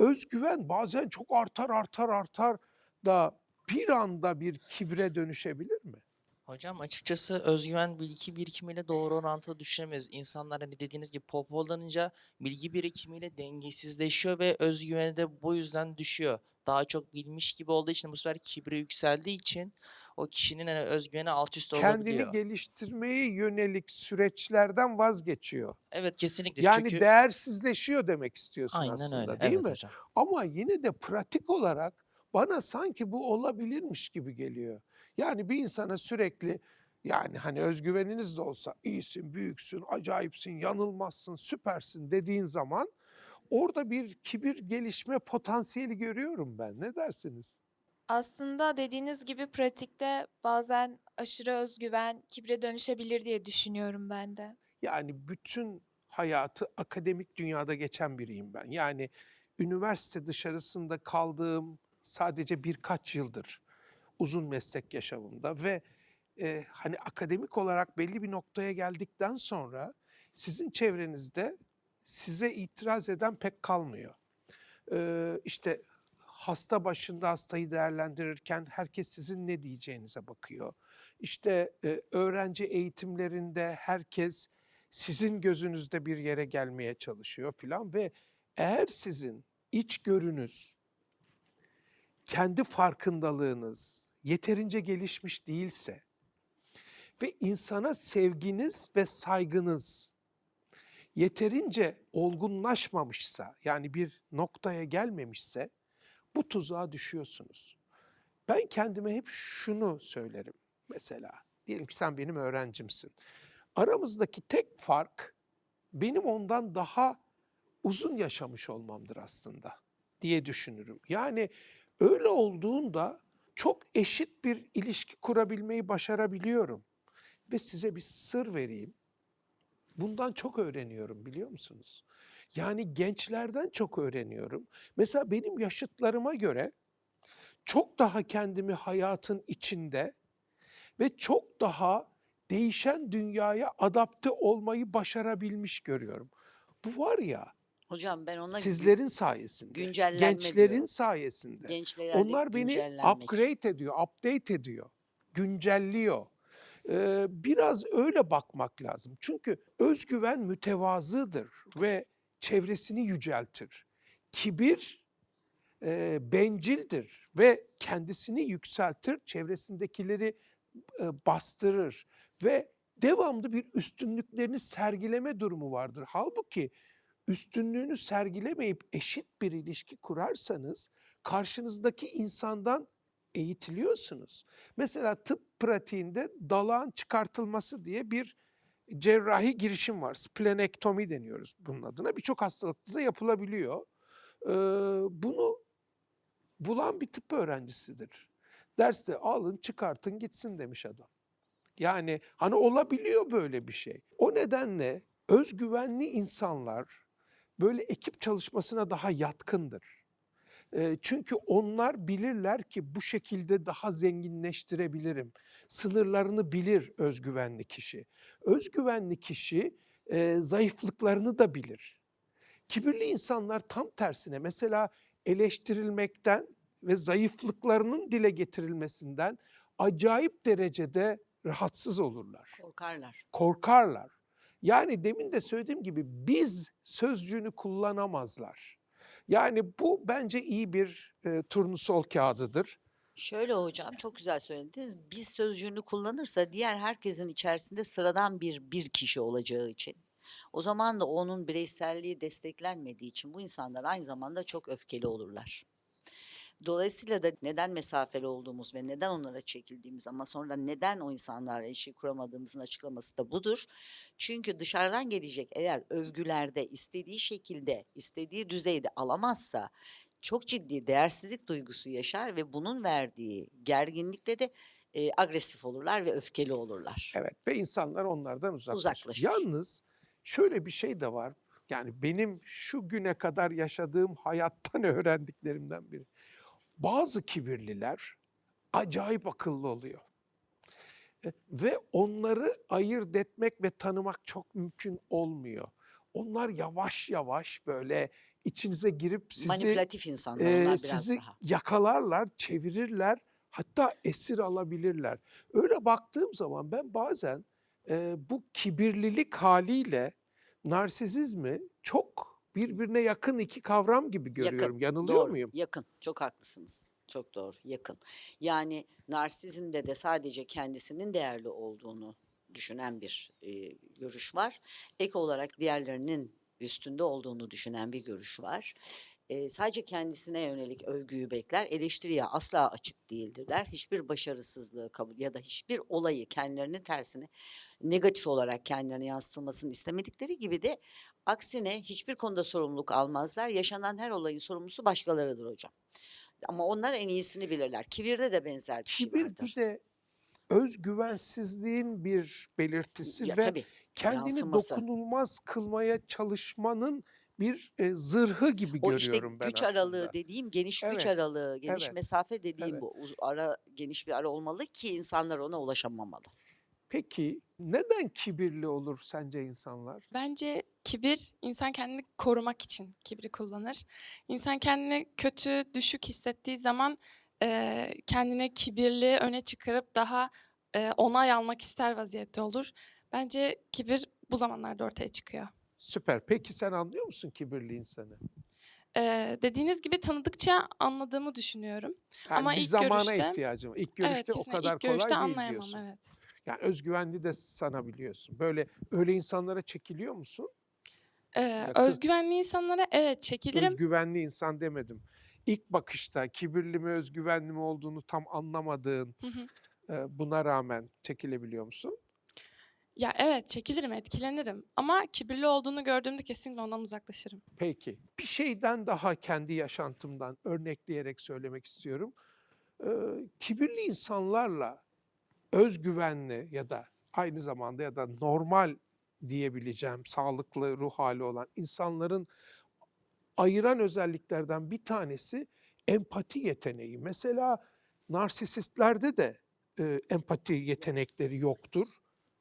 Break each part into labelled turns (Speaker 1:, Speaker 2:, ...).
Speaker 1: özgüven bazen çok artar artar artar da bir anda bir kibre dönüşebilir mi?
Speaker 2: Hocam açıkçası özgüven bilgi birikimiyle doğru orantılı düşünemeyiz. İnsanlar hani dediğiniz gibi pohpohlanınca bilgi birikimiyle dengesizleşiyor ve özgüveni de bu yüzden düşüyor. Daha çok bilmiş gibi olduğu için bu sefer kibri yükseldiği için o kişinin hani özgüveni alt üst
Speaker 1: Kendini
Speaker 2: olabiliyor.
Speaker 1: geliştirmeye yönelik süreçlerden vazgeçiyor.
Speaker 2: Evet kesinlikle
Speaker 1: Yani
Speaker 2: çünkü
Speaker 1: değersizleşiyor demek istiyorsun
Speaker 2: aynen
Speaker 1: aslında
Speaker 2: öyle.
Speaker 1: değil
Speaker 2: Evet
Speaker 1: mi?
Speaker 2: hocam.
Speaker 1: Ama yine de pratik olarak bana sanki bu olabilirmiş gibi geliyor. Yani bir insana sürekli yani hani özgüveniniz de olsa iyisin, büyüksün, acayipsin, yanılmazsın, süpersin dediğin zaman orada bir kibir gelişme potansiyeli görüyorum ben. Ne dersiniz?
Speaker 3: Aslında dediğiniz gibi pratikte bazen aşırı özgüven kibre dönüşebilir diye düşünüyorum ben de.
Speaker 1: Yani bütün hayatı akademik dünyada geçen biriyim ben. Yani üniversite dışarısında kaldığım sadece birkaç yıldır uzun meslek yaşamımda ve e, hani akademik olarak belli bir noktaya geldikten sonra sizin çevrenizde size itiraz eden pek kalmıyor. Ee, işte hasta başında hastayı değerlendirirken herkes sizin ne diyeceğinize bakıyor. İşte e, öğrenci eğitimlerinde herkes sizin gözünüzde bir yere gelmeye çalışıyor filan ve eğer sizin içgörünüz, kendi farkındalığınız yeterince gelişmiş değilse ve insana sevginiz ve saygınız yeterince olgunlaşmamışsa yani bir noktaya gelmemişse bu tuzağa düşüyorsunuz. Ben kendime hep şunu söylerim mesela. Diyelim ki sen benim öğrencimsin. Aramızdaki tek fark benim ondan daha uzun yaşamış olmamdır aslında diye düşünürüm. Yani öyle olduğunda çok eşit bir ilişki kurabilmeyi başarabiliyorum. Ve size bir sır vereyim. Bundan çok öğreniyorum biliyor musunuz? Yani gençlerden çok öğreniyorum. Mesela benim yaşıtlarıma göre çok daha kendimi hayatın içinde ve çok daha değişen dünyaya adapte olmayı başarabilmiş görüyorum. Bu var ya
Speaker 4: Hocam ben ona
Speaker 1: sizlerin sayesinde, gençlerin
Speaker 4: diyorum.
Speaker 1: sayesinde.
Speaker 4: gençlere
Speaker 1: Onlar beni upgrade ediyor, update ediyor, güncelliyor. Ee, biraz öyle bakmak lazım. Çünkü özgüven mütevazıdır ve çevresini yüceltir. Kibir e, bencildir ve kendisini yükseltir, çevresindekileri e, bastırır ve devamlı bir üstünlüklerini sergileme durumu vardır. Halbuki üstünlüğünü sergilemeyip eşit bir ilişki kurarsanız karşınızdaki insandan eğitiliyorsunuz. Mesela tıp pratiğinde dalağın çıkartılması diye bir cerrahi girişim var. Splenektomi deniyoruz bunun adına. Birçok hastalıkta da yapılabiliyor. Ee, bunu bulan bir tıp öğrencisidir. Derste alın çıkartın gitsin demiş adam. Yani hani olabiliyor böyle bir şey. O nedenle özgüvenli insanlar böyle ekip çalışmasına daha yatkındır. Çünkü onlar bilirler ki bu şekilde daha zenginleştirebilirim. Sınırlarını bilir özgüvenli kişi. Özgüvenli kişi zayıflıklarını da bilir. Kibirli insanlar tam tersine mesela eleştirilmekten ve zayıflıklarının dile getirilmesinden acayip derecede rahatsız olurlar
Speaker 4: korkarlar.
Speaker 1: korkarlar. Yani demin de söylediğim gibi biz sözcüğünü kullanamazlar. Yani bu bence iyi bir e, turnusol kağıdıdır.
Speaker 4: Şöyle hocam çok güzel söylediniz. Biz sözcüğünü kullanırsa diğer herkesin içerisinde sıradan bir bir kişi olacağı için. O zaman da onun bireyselliği desteklenmediği için bu insanlar aynı zamanda çok öfkeli olurlar. Dolayısıyla da neden mesafeli olduğumuz ve neden onlara çekildiğimiz ama sonra neden o insanlarla ilişki kuramadığımızın açıklaması da budur. Çünkü dışarıdan gelecek eğer övgülerde istediği şekilde, istediği düzeyde alamazsa çok ciddi değersizlik duygusu yaşar ve bunun verdiği gerginlikle de e, agresif olurlar ve öfkeli olurlar.
Speaker 1: Evet ve insanlar onlardan uzaklaşır.
Speaker 4: Uzaklaşır.
Speaker 1: Yalnız şöyle bir şey de var. Yani benim şu güne kadar yaşadığım hayattan öğrendiklerimden biri. Bazı kibirliler acayip akıllı oluyor. E, Ve onları ayırt etmek ve tanımak çok mümkün olmuyor. Onlar yavaş yavaş böyle içinize girip sizi
Speaker 4: Manipülatif insanlar
Speaker 1: e,
Speaker 4: biraz
Speaker 1: sizi
Speaker 4: daha.
Speaker 1: yakalarlar, çevirirler, hatta esir alabilirler. Öyle baktığım zaman ben bazen e, bu kibirlilik haliyle narsizizmi çok birbirine yakın iki kavram gibi görüyorum. Yanılıyor
Speaker 4: doğru,
Speaker 1: muyum?
Speaker 4: Yakın. Çok haklısınız. Çok doğru. Yakın. Yani narsizmde de sadece kendisinin değerli olduğunu düşünen bir e, görüş var. Ek olarak diğerlerinin üstünde olduğunu düşünen bir görüş var. E, sadece kendisine yönelik övgüyü bekler, eleştiriye asla açık değildirler. Hiçbir başarısızlığı kabul ya da hiçbir olayı kendilerinin tersine negatif olarak kendilerine yansıtılmasını istemedikleri gibi de aksine hiçbir konuda sorumluluk almazlar. Yaşanan her olayın sorumlusu başkalarıdır hocam. Ama onlar en iyisini bilirler. Kibirde de benzer bir şey
Speaker 1: Kibir
Speaker 4: vardır.
Speaker 1: bir de özgüvensizliğin bir belirtisi
Speaker 4: Ya
Speaker 1: ve
Speaker 4: tabii,
Speaker 1: kendini
Speaker 4: yansıması.
Speaker 1: dokunulmaz kılmaya çalışmanın bir e, zırhı gibi
Speaker 4: O işte
Speaker 1: görüyorum ben
Speaker 4: güç
Speaker 1: aslında.
Speaker 4: aralığı dediğim geniş güç
Speaker 1: Evet,
Speaker 4: aralığı, geniş
Speaker 1: evet,
Speaker 4: mesafe dediğim
Speaker 1: evet.
Speaker 4: bu. Ara geniş bir ara olmalı ki insanlar ona ulaşamamalı.
Speaker 1: Peki neden kibirli olur sence insanlar?
Speaker 5: Bence kibir insan kendini korumak için kibri kullanır. İnsan kendini kötü, düşük hissettiği zaman eee kendini kibirli öne çıkarıp daha eee, onay almak ister vaziyette olur. Bence kibir bu zamanlarda ortaya çıkıyor.
Speaker 1: Süper. Peki sen anlıyor musun kibirli insanı?
Speaker 5: Eee, dediğiniz gibi tanıdıkça anladığımı düşünüyorum.
Speaker 1: Yani
Speaker 5: Ama
Speaker 1: bir
Speaker 5: ilk
Speaker 1: zamana
Speaker 5: görüşte-
Speaker 1: ihtiyacım. var. İlk
Speaker 5: evet,
Speaker 1: görüşte o
Speaker 5: kesinlikle
Speaker 1: kadar
Speaker 5: ilk görüşte
Speaker 1: kolay değil
Speaker 5: anlayamam.
Speaker 1: diyorsun.
Speaker 5: Evet.
Speaker 1: Yani özgüvenli de sanabiliyorsun. Böyle öyle insanlara çekiliyor musun? Kız-
Speaker 5: özgüvenli insanlara evet çekilirim.
Speaker 1: Özgüvenli insan demedim. İlk bakışta kibirli mi özgüvenli mi olduğunu tam anlamadığın
Speaker 5: Hı hı.
Speaker 1: e, buna rağmen çekilebiliyor musun?
Speaker 5: Ya evet çekilirim, etkilenirim. Ama kibirli olduğunu gördüğümde kesinlikle ondan uzaklaşırım.
Speaker 1: Peki. Bir şeyden daha kendi yaşantımdan örnekleyerek söylemek istiyorum. Ee, kibirli insanlarla özgüvenli ya da aynı zamanda ya da normal diyebileceğim sağlıklı ruh hali olan insanların ayıran özelliklerden bir tanesi empati yeteneği. Mesela narsisistlerde de e, empati yetenekleri yoktur.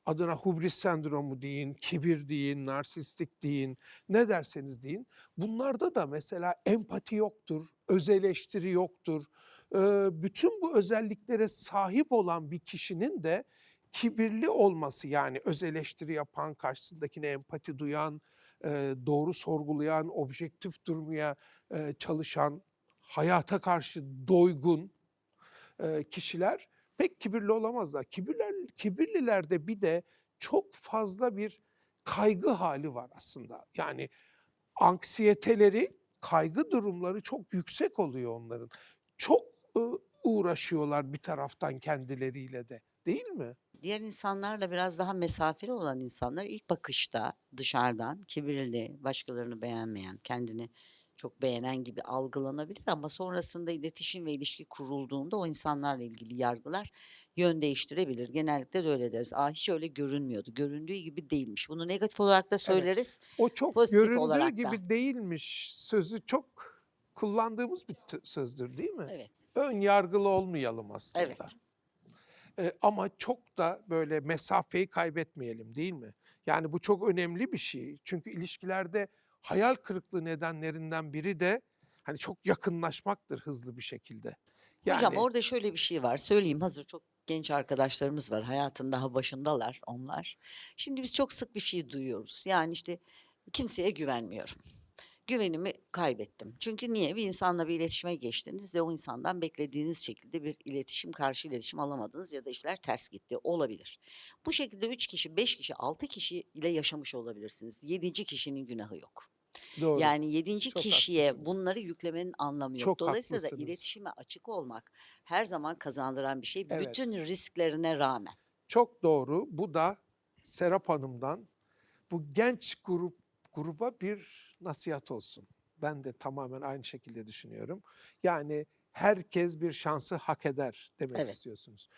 Speaker 1: Adına hubris sendromu deyin, kibir deyin, narsistik deyin, ne derseniz deyin. Bunlarda da mesela empati yoktur, öz eleştiri yoktur. Ee, bütün bu özelliklere sahip olan bir kişinin de kibirli olması yani öz eleştiri yapan, karşısındakine empati duyan, e, doğru sorgulayan, objektif durmaya e, çalışan, hayata karşı doygun e, kişiler pek kibirli olamazlar. Kibirler, kibirlilerde bir de çok fazla bir kaygı hali var aslında. Yani anksiyeteleri, kaygı durumları çok yüksek oluyor onların. Çok e, uğraşıyorlar bir taraftan kendileriyle de değil mi?
Speaker 4: Diğer insanlarla biraz daha mesafeli olan insanlar ilk bakışta dışarıdan kibirli, başkalarını beğenmeyen, kendini çok beğenen gibi algılanabilir ama sonrasında iletişim ve ilişki kurulduğunda o insanlarla ilgili yargılar yön değiştirebilir. Genellikle de öyle deriz. Aa hiç öyle görünmüyordu. Göründüğü gibi değilmiş. Bunu negatif olarak da söyleriz.
Speaker 1: O çok
Speaker 4: Pozitif
Speaker 1: göründüğü
Speaker 4: olarak da.
Speaker 1: gibi değilmiş sözü çok kullandığımız bir sözdür değil mi?
Speaker 4: Evet.
Speaker 1: Ön yargılı olmayalım aslında.
Speaker 4: Evet.
Speaker 1: Ee, ama çok da böyle mesafeyi kaybetmeyelim değil mi? Yani bu çok önemli bir şey. Çünkü ilişkilerde hayal kırıklığı nedenlerinden biri de hani çok yakınlaşmaktır hızlı bir şekilde. Yani
Speaker 4: Hocam orada şöyle bir şey var. Söyleyeyim hazır çok genç arkadaşlarımız var. Hayatın daha başındalar onlar. Şimdi biz çok sık bir şey duyuyoruz. Yani işte kimseye güvenmiyorum. Güvenimi kaybettim. Çünkü niye? Bir insanla bir iletişime geçtiniz ve o insandan beklediğiniz şekilde bir iletişim, karşı iletişim alamadınız ya da işler ters gitti. Olabilir. Bu şekilde üç kişi, beş kişi, altı kişi ile yaşamış olabilirsiniz. Yedinci kişinin günahı yok.
Speaker 1: doğru.
Speaker 4: Yani yedinci
Speaker 1: Çok
Speaker 4: kişiye
Speaker 1: haklısınız.
Speaker 4: bunları yüklemenin anlamı yok.
Speaker 1: Çok
Speaker 4: Dolayısıyla da
Speaker 1: haklısınız.
Speaker 4: iletişime açık olmak her zaman kazandıran bir şey.
Speaker 1: Evet.
Speaker 4: Bütün risklerine rağmen.
Speaker 1: Çok doğru. Bu da Serap Hanım'dan bu genç grup gruba bir nasihat olsun. Ben de tamamen aynı şekilde düşünüyorum. Yani herkes bir şansı hak eder demek
Speaker 4: Evet.
Speaker 1: istiyorsunuz.